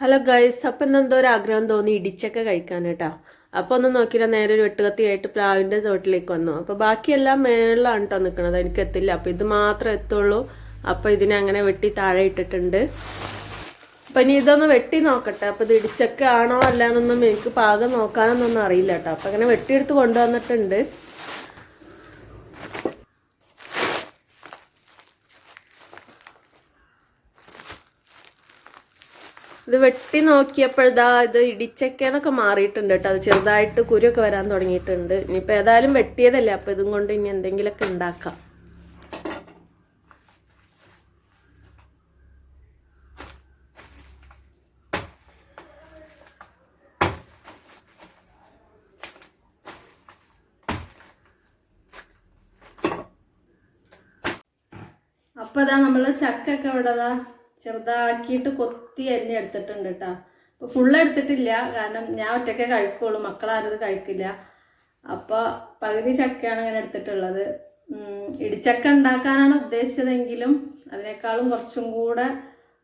Hello guys അപ്പം ഇന്ന് എന്തോ ഒരു ആഗ്രഹം തോന്നി ഇടിച്ചൊക്കെ കഴിക്കാൻ കേട്ടോ അപ്പോൾ ഒന്ന് നോക്കിയിട്ട് നേരെ ഒരു വെട്ടുകത്തിയായിട്ട് പ്ലാവിന്റെ തോട്ടിലേക്ക് വന്നു. അപ്പോൾ ബാക്കിയെല്ലാം മേളിലാണ് കേട്ടോ നിൽക്കുന്നത് എനിക്ക് എത്തില്ല. അപ്പോൾ ഇത് മാത്രം എത്തുള്ളൂ. അപ്പോൾ ഇതിനെ അങ്ങനെ വെട്ടി താഴെ ഇട്ടിട്ടുണ്ട്. അപ്പം ഇനി ഇതൊന്ന് വെട്ടി നോക്കട്ടെ. അപ്പോൾ ഇത് ഇടിച്ചൊക്കെ ആണോ അല്ല എന്നൊന്നും എനിക്ക് പാകം നോക്കാനൊന്നും അറിയില്ല കേട്ടോ അപ്പോൾ അങ്ങനെ വെട്ടിയെടുത്ത് കൊണ്ടുവന്നിട്ടുണ്ട്. ഇത് വെട്ടി നോക്കിയപ്പോഴതാ ഇത് ഇടിച്ചക്കന്നൊക്കെ മാറിയിട്ടുണ്ട് കേട്ടോ. അത് ചെറുതായിട്ട് കുരുവൊക്കെ വരാൻ തുടങ്ങിയിട്ടുണ്ട്. ഇനിയിപ്പോൾ ഏതായാലും വെട്ടിയതല്ലേ അപ്പോൾ ഇതും കൊണ്ട് ഇനി എന്തെങ്കിലുമൊക്കെ ഉണ്ടാക്കാം. അപ്പൊ അതാ നമ്മൾ ചക്കൊക്കെ ഇവിടെ ചെറുതാക്കിയിട്ട് കൊത്തി അരിഞ്ഞ് എടുത്തിട്ടുണ്ട് കേട്ടോ അപ്പോൾ ഫുള്ള് എടുത്തിട്ടില്ല. കാരണം ഞാൻ ഒറ്റയ്ക്കേ കഴിക്കുള്ളൂ. മക്കളാരും കഴിക്കില്ല. അപ്പോൾ പകുതി ചക്കയാണ് ഇങ്ങനെ എടുത്തിട്ടുള്ളത്. ഇടിച്ചക്ക ഉണ്ടാക്കാനാണ് ഉദ്ദേശിച്ചതെങ്കിലും അതിനേക്കാളും കുറച്ചും കൂടെ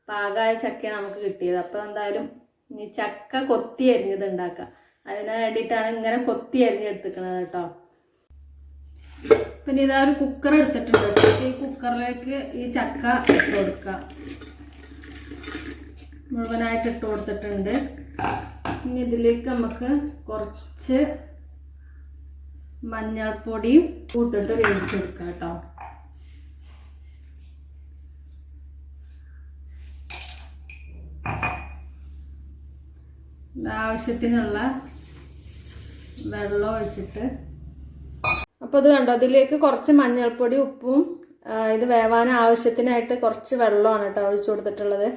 പാകായ ചക്കയാണ് നമുക്ക് കിട്ടിയത്. അപ്പോൾ എന്തായാലും ഈ ചക്ക കൊത്തി അരിഞ്ഞത് ഉണ്ടാക്കാം. അതിന് വേണ്ടിയിട്ടാണ് ഇങ്ങനെ കൊത്തി അരിഞ്ഞെടുത്തിക്കണത് കേട്ടോ പിന്നെ ഇതാ ഒരു കുക്കർ എടുത്തിട്ടുണ്ട് ഈ കുക്കറിലേക്ക് ഈ ചക്ക ഇട്ട് കൊടുക്കുക മുഴുവനായിട്ട് ഇട്ട് കൊടുത്തിട്ടുണ്ട്. ഇനി ഇതിലേക്ക് നമുക്ക് കുറച്ച് മഞ്ഞൾപ്പൊടിയും കൂട്ടിട്ട് വേവിച്ചെടുക്കാം കേട്ടോ. ആവശ്യത്തിനുള്ള വെള്ളം ഒഴിച്ചിട്ട്. അപ്പോൾ അത് കണ്ടോ അതിലേക്ക് കുറച്ച് മഞ്ഞൾപ്പൊടി ഉപ്പും ഇത് വേവാൻ ആവശ്യത്തിനായിട്ട് കുറച്ച് വെള്ളമാണ് കേട്ടോ ഒഴിച്ചു കൊടുത്തിട്ടുള്ളത്.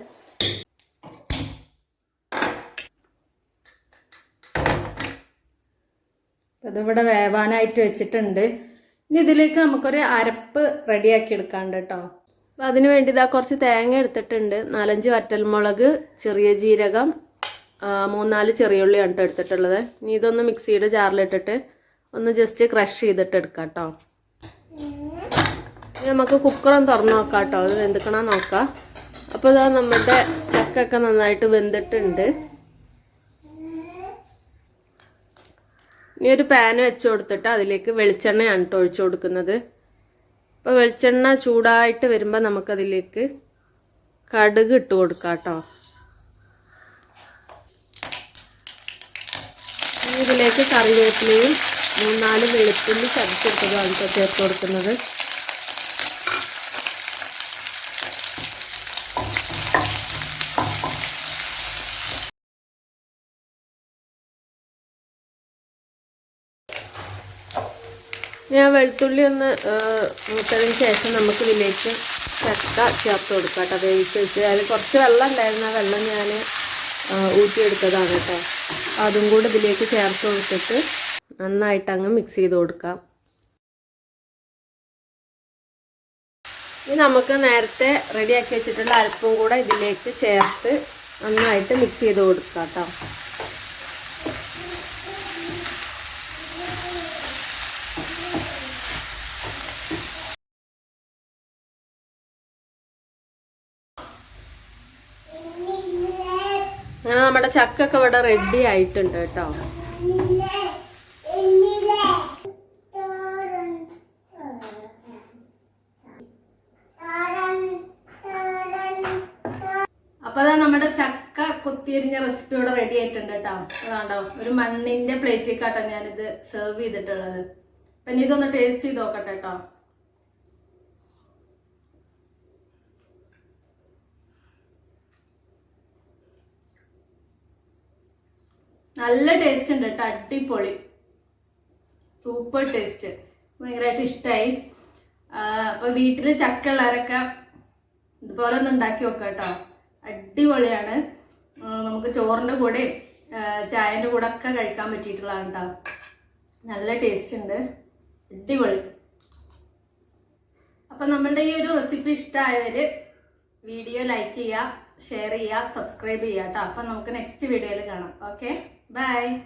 ഇതിവിടെ വേവാനായിട്ട് വെച്ചിട്ടുണ്ട്. ഇനി ഇതിലേക്ക് നമുക്കൊരു അരപ്പ് റെഡിയാക്കി എടുക്കാണ്ട് കേട്ടോ അപ്പോൾ അതിന് വേണ്ടി ഇതാ കുറച്ച് തേങ്ങ എടുത്തിട്ടുണ്ട്. നാലഞ്ച് വറ്റൽമുളക് ചെറിയ ജീരകം മൂന്നാൽ ചെറിയുള്ളിയാണ് കേട്ടോ എടുത്തിട്ടുള്ളത്. ഇനി ഇതൊന്ന് മിക്സിയുടെ ജാറിലിട്ടിട്ട് ഒന്ന് ജസ്റ്റ് ക്രഷ് ചെയ്തിട്ട് എടുക്കാം കേട്ടോ നമുക്ക് കുക്കറും തുറന്ന് നോക്കാം കേട്ടോ അത് വെന്തുക്കണോ നോക്കാം. അപ്പോൾ ഇതാ നമ്മുടെ ചക്കൊക്കെ നന്നായിട്ട് വെന്തിട്ടുണ്ട്. ഇനി ഒരു പാൻ വെച്ച് കൊടുത്തിട്ട് അതിലേക്ക് വെളിച്ചെണ്ണയാണ് കേട്ടോ ഒഴിച്ചു കൊടുക്കുന്നത്. അപ്പോൾ വെളിച്ചെണ്ണ ചൂടായിട്ട് വരുമ്പോൾ നമുക്കതിലേക്ക് കടുക് ഇട്ട് കൊടുക്കാം കേട്ടോ ഇതിലേക്ക് കറിവേപ്പിലയും മൂന്നാൽ വെളുത്തുള്ളി ചതച്ചെടുത്തതാണ് കേട്ടോ ചേർത്ത് കൊടുക്കുന്നത്. ഞാൻ വെളുത്തുള്ളി ഒന്ന് മൂത്തതിന് ശേഷം നമുക്ക് ഇതിലേക്ക് ചക്ക ചേർത്ത് കൊടുക്കാം കേട്ടോ. വേവിച്ച് വെച്ച്. അതിൽ കുറച്ച് വെള്ളം ഉണ്ടായിരുന്നു. ആ വെള്ളം ഞാൻ ഊറ്റിയെടുത്തതാണ് കേട്ടോ. അതും കൂടെ ഇതിലേക്ക് ചേർത്ത് കൊടുത്തിട്ട് നന്നായിട്ട് അങ്ങ് മിക്സ് ചെയ്ത് കൊടുക്കാം. ഇനി നമുക്ക് നേരത്തെ റെഡിയാക്കി വെച്ചിട്ടുള്ള അരപ്പും കൂടെ ഇതിലേക്ക് ചേർത്ത് നന്നായിട്ട് മിക്സ് ചെയ്ത് കൊടുക്കാം കേട്ടോ. അങ്ങനെ നമ്മുടെ ചക്കൊക്കെ ഇവിടെ റെഡി ആയിട്ടുണ്ട് കേട്ടോ. അപ്പൊ അതാ നമ്മുടെ ചക്ക കുത്തിരിഞ്ഞ റെസിപ്പി ഇവിടെ റെഡി ആയിട്ടുണ്ട് കേട്ടോ. അതാണ്ടോ ഒരു മണ്ണിന്റെ പ്ലേറ്റിൽ കാട്ടോ ഞാനിത് സെർവ് ചെയ്തിട്ടുള്ളത്. പിന്നെ ഇതൊന്ന് ടേസ്റ്റ് ചെയ്ത് നോക്കട്ടെ കേട്ടോ. നല്ല ടേസ്റ്റ് ഉണ്ട് കേട്ടോ അടിപൊളി. സൂപ്പർ ടേസ്റ്റ് ഭയങ്കരമായിട്ട് ഇഷ്ടമായി അപ്പോൾ വീട്ടിൽ ചക്ക ഉള്ളവരൊക്കെ ഇതുപോലെ ഒന്ന് ഉണ്ടാക്കി വെക്കാം കേട്ടോ. അടിപൊളിയാണ്. നമുക്ക് ചോറിന്റെ കൂടെയും ചായന്റെ കൂടെ ഒക്കെ കഴിക്കാൻ പറ്റിയിട്ടുള്ളതാണ് കേട്ടോ. നല്ല ടേസ്റ്റ് ഉണ്ട്. അടിപൊളി. അപ്പം നമ്മളുടെ ഈ ഒരു റെസിപ്പി ഇഷ്ടമായവർ വീഡിയോ ലൈക്ക് ചെയ്യുക ഷെയർ ചെയ്യുക സബ്സ്ക്രൈബ് ചെയ്യുക കേട്ടോ. അപ്പം നമുക്ക് നെക്സ്റ്റ് വീഡിയോയിൽ കാണാം. Okay Bye.